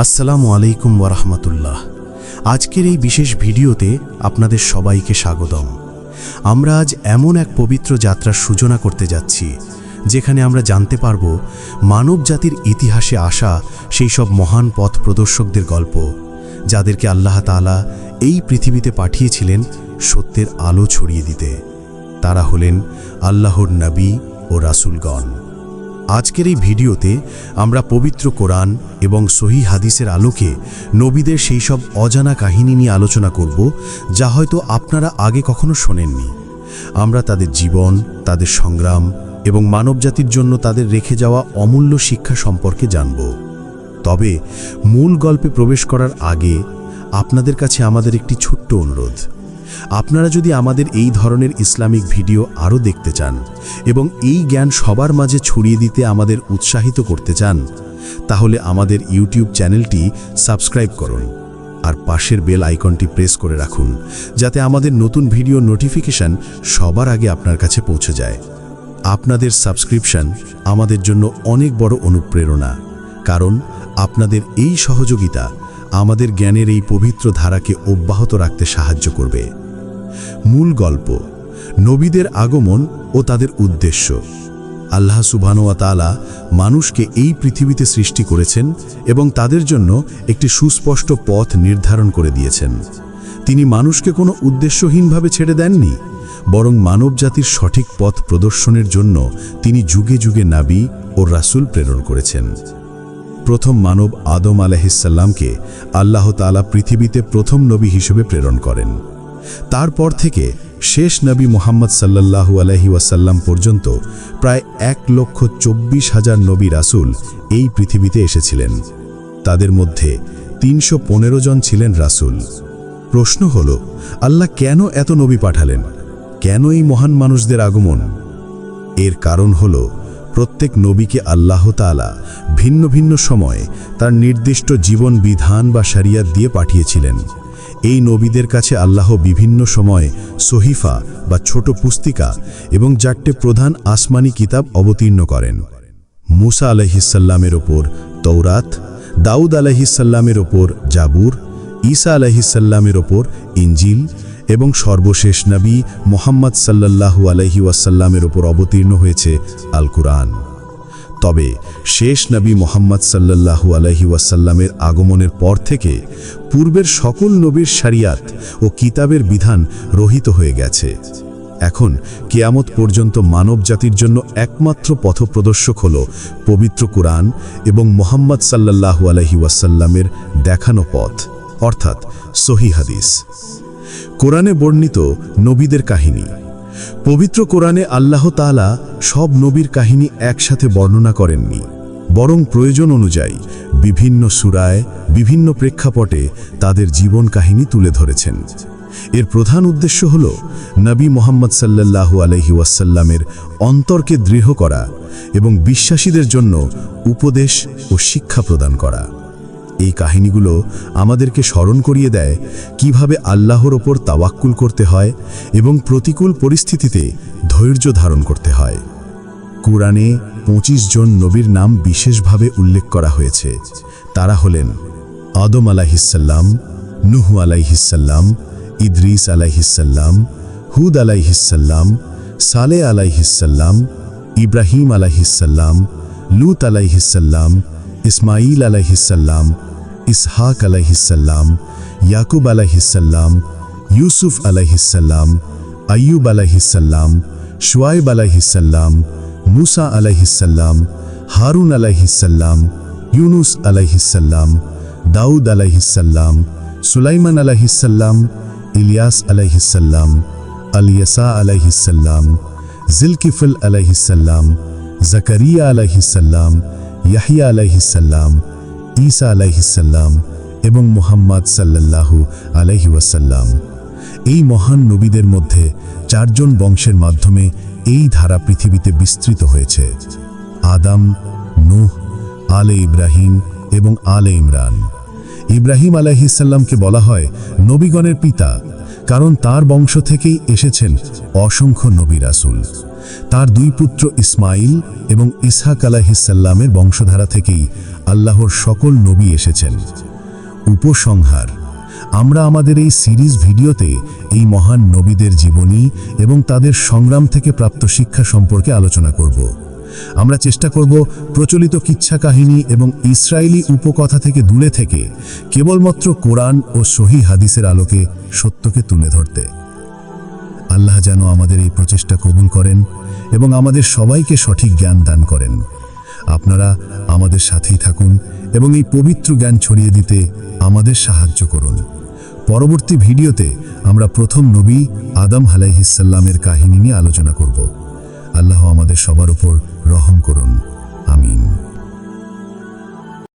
আসসালামু আলাইকুম ওরহমতুল্লাহ আজকের এই বিশেষ ভিডিওতে আপনাদের সবাইকে স্বাগতম। আমরা আজ এমন এক পবিত্র যাত্রার সূচনা করতে যাচ্ছি, যেখানে আমরা জানতে পারব মানব জাতির ইতিহাসে আসা সেই সব মহান পথ প্রদর্শকদের গল্প, যাদেরকে আল্লাহ তাআলা এই পৃথিবীতে পাঠিয়েছিলেন সত্যের আলো ছড়িয়ে দিতে। তারা হলেন আল্লাহর নবী ও রাসূলগণ। আজকের এই ভিডিওতে আমরা পবিত্র কোরআন এবং সহি হাদিসের আলোকে নবীদের সেই সব অজানা কাহিনী নিয়ে আলোচনা করব, যা হয়তো আপনারা আগে কখনো শোনেননি। আমরা তাদের জীবন, তাদের সংগ্রাম এবং মানবজাতির জন্য তাদের রেখে যাওয়া অমূল্য শিক্ষা সম্পর্কে জানব। তবে মূল গল্পে প্রবেশ করার আগে আপনাদের কাছে আমাদের একটি ছোট্ট অনুরোধ। আপনারা যদি আমাদের এই ধরনের ইসলামিক ভিডিও আরও দেখতে চান এবং এই জ্ঞান সবার মাঝে ছড়িয়ে দিতে আমাদের উৎসাহিত করতে চান, তাহলে আমাদের ইউটিউব চ্যানেলটি সাবস্ক্রাইব করুন আর পাশের বেল আইকনটি প্রেস করে রাখুন, যাতে আমাদের নতুন ভিডিও নোটিফিকেশন সবার আগে আপনার কাছে পৌঁছে যায়। আপনাদের সাবস্ক্রিপশন আমাদের জন্য অনেক বড় অনুপ্রেরণা, কারণ আপনাদের এই সহযোগিতা আমাদের জ্ঞানের এই পবিত্র ধারাকে অব্যাহত রাখতে সাহায্য করবে। মূল গল্প, নবীদের আগমন ও তাদের উদ্দেশ্য। আল্লাহ সুবহানুয়া তাআলা মানুষকে এই পৃথিবীতে সৃষ্টি করেছেন এবং তাদের জন্য একটি সুস্পষ্ট পথ নির্ধারণ করে দিয়েছেন। তিনি মানুষকে কোনো উদ্দেশ্যহীনভাবে ছেড়ে দেননি, বরং মানবজাতির সঠিক পথ প্রদর্শনের জন্য তিনি যুগে যুগে নাবী ও রাসূল প্রেরণ করেছেন। প্রথম মানব আদম আলাহিসাল্লামকে আল্লাহ তাআলা পৃথিবীতে প্রথম নবী হিসেবে প্রেরণ করেন। তারপর থেকে শেষ নবী মোহাম্মদ সাল্লাল্লাহু আলহি ওয়াসাল্লাম পর্যন্ত প্রায় এক লক্ষ চব্বিশ হাজার নবী রাসূল এই পৃথিবীতে এসেছিলেন। তাদের মধ্যে তিনশো পনেরো জন ছিলেন রাসূল। প্রশ্ন হল, আল্লাহ কেন এত নবী পাঠালেন? কেন এই মহান মানুষদের আগমন? এর কারণ হল প্রত্যেক নবীকে আল্লাহ তাআলা ভিন্ন ভিন্ন সময়ে তার নির্দিষ্ট জীবন বিধান বা শরিয়াত দিয়ে পাঠিয়েছিলেন। এই নবীদের কাছে আল্লাহ বিভিন্ন সময়ে সহিফা বা ছোট পুস্তিকা এবং চারটে প্রধান আসমানি কিতাব অবতীর্ণ করেন। মুসা আলহিসাল্লামের ওপর তৌরাত দাউদ আলহিসাল্লামের ওপর জাবুর, ঈসা আলহিসাল্লামের ওপর ইঞ্জিল এবং সর্বশেষ নবী মোহাম্মদ সাল্লাল্লাহু আলহি ওয়াসাল্লামের ওপর অবতীর্ণ হয়েছে আল কুরআন তবে শেষ নবী মোহাম্মদ সাল্লাল্লাহু আলহি ওয়াসাল্লামের আগমনের পর থেকে পূর্বের সকল নবীর শরিয়াত ও কিতাবের বিধান রহিত হয়ে গেছে। এখন কেয়ামত পর্যন্ত মানব জাতির জন্য একমাত্র পথপ্রদর্শক হল পবিত্র কোরআন এবং মোহাম্মদ সাল্লাল্লাহু আলহি ওয়াসাল্লামের দেখানো পথ, অর্থাৎ সহি হাদিস। কোরআনে বর্ণিত নবীদের কাহিনী। পবিত্র কোরআনে আল্লাহ তাআলা সব নবীর কাহিনী একসাথে বর্ণনা করেননি। বরং প্রয়োজন অনুযায়ী বিভিন্ন সুরায়, বিভিন্ন প্রেক্ষাপটে তাদের জীবন কাহিনী তুলে ধরেছেন। এর প্রধান উদ্দেশ্য হল নবী মোহাম্মদ সাল্লাল্লাহু আলহি ওয়াসাল্লামের অন্তরকে দৃঢ় করা এবং বিশ্বাসীদের জন্য উপদেশ ও শিক্ষা প্রদান করা। এই কাহিনীগুলো আমাদেরকে স্মরণ করিয়ে দেয় কীভাবে আল্লাহর ওপর তাওয়াক্কুল করতে হয় এবং প্রতিকূল পরিস্থিতিতে ধৈর্য ধারণ করতে হয়। কুরআনে ২৫ জন নবীর নাম বিশেষভাবে উল্লেখ করা হয়েছে। তারা হলেন আদম আলাহিসাল্লাম নুহু আলাইহিসাল্লাম ইদ্রিস আলাইহিসাল্লাম হুদ আলাইহিসাল্লাম সালে আলাইহিসাল্লাম ইব্রাহিম আলাইহিসাল্লাম লুত আলাইহিসাল্লাম ইসমাইল আলাইহিসাল্লাম ইসহাক আলাইহিসাল্লাম ইয়াকুব আলাইহিসাল্লাম ইউসুফ আলাইহিসাল্লাম আইয়ুব আলাইহিসাল্লাম শুয়াইব আলাইহিসাল্লাম মুসা আলাইহিসাল্লাম হারুন আলাইহিসাল্লাম ইউনুস আলাইহিসাল্লাম দাউদ আলাইহিসাল্লাম সুলাইমান আলাইহিসাল্লাম ইলিয়াস আলাইহিসাল্লাম আলিয়াসা আলাইহিসাল্লাম জিলকিফল আলাইহিসাল্লাম জাকারিয়া আলাইহিসাল্লাম ইয়াহিয়া আলাইহিসাল্লাম ঈসা আলাইহিসাল্লাম এবং মোহাম্মদ সাল্লাল্লাহু আলাইহি ওয়াসাল্লাম। এই মহান নবীদের মধ্যে চারজন বংশের মাধ্যমে এই ধারা পৃথিবীতে বিস্তৃত হয়েছে। আদাম, নূহ, আলে ইব্রাহিম এবং আলে ইমরান। ইব্রাহিম আলাইহিসাল্লামকে বলা হয় নবীগণের পিতা। কারণ তার বংশ থেকেই এসেছেন অসংখ্য নবী রাসূল। তার দুই পুত্র ইসমাইল এবং ইসহাক আলাহিসাল্লামের বংশধারা থেকেই আল্লাহর সকল নবী এসেছেন। উপসংহার, আমরা আমাদের এই সিরিজ ভিডিওতে এই মহান নবীদের জীবনী এবং তাদের সংগ্রাম থেকে প্রাপ্ত শিক্ষা সম্পর্কে আলোচনা করব। আমরা চেষ্টা করব প্রচলিত কিচ্ছা কাহিনী এবং ইসরায়েলি উপকথা থেকে দূরে থেকে কেবলমাত্র কোরআন ও সহি হাদিসের আলোকে সত্যকে তুলে ধরতে। আল্লাহ যেন আমাদের এই প্রচেষ্টা কবুল করেন এবং আমাদের সবাইকে সঠিক জ্ঞান দান করেন। আপনারা আমাদের সাথেই থাকুন এবং এই পবিত্র জ্ঞান ছড়িয়ে দিতে আমাদের সাহায্য করুন। পরবর্তী ভিডিওতে আমরা প্রথম নবী আদম হালাইহিসাল্লামের কাহিনী নিয়ে আলোচনা করব। আল্লাহ আমাদের সবার উপর রহম করুন। আমিন।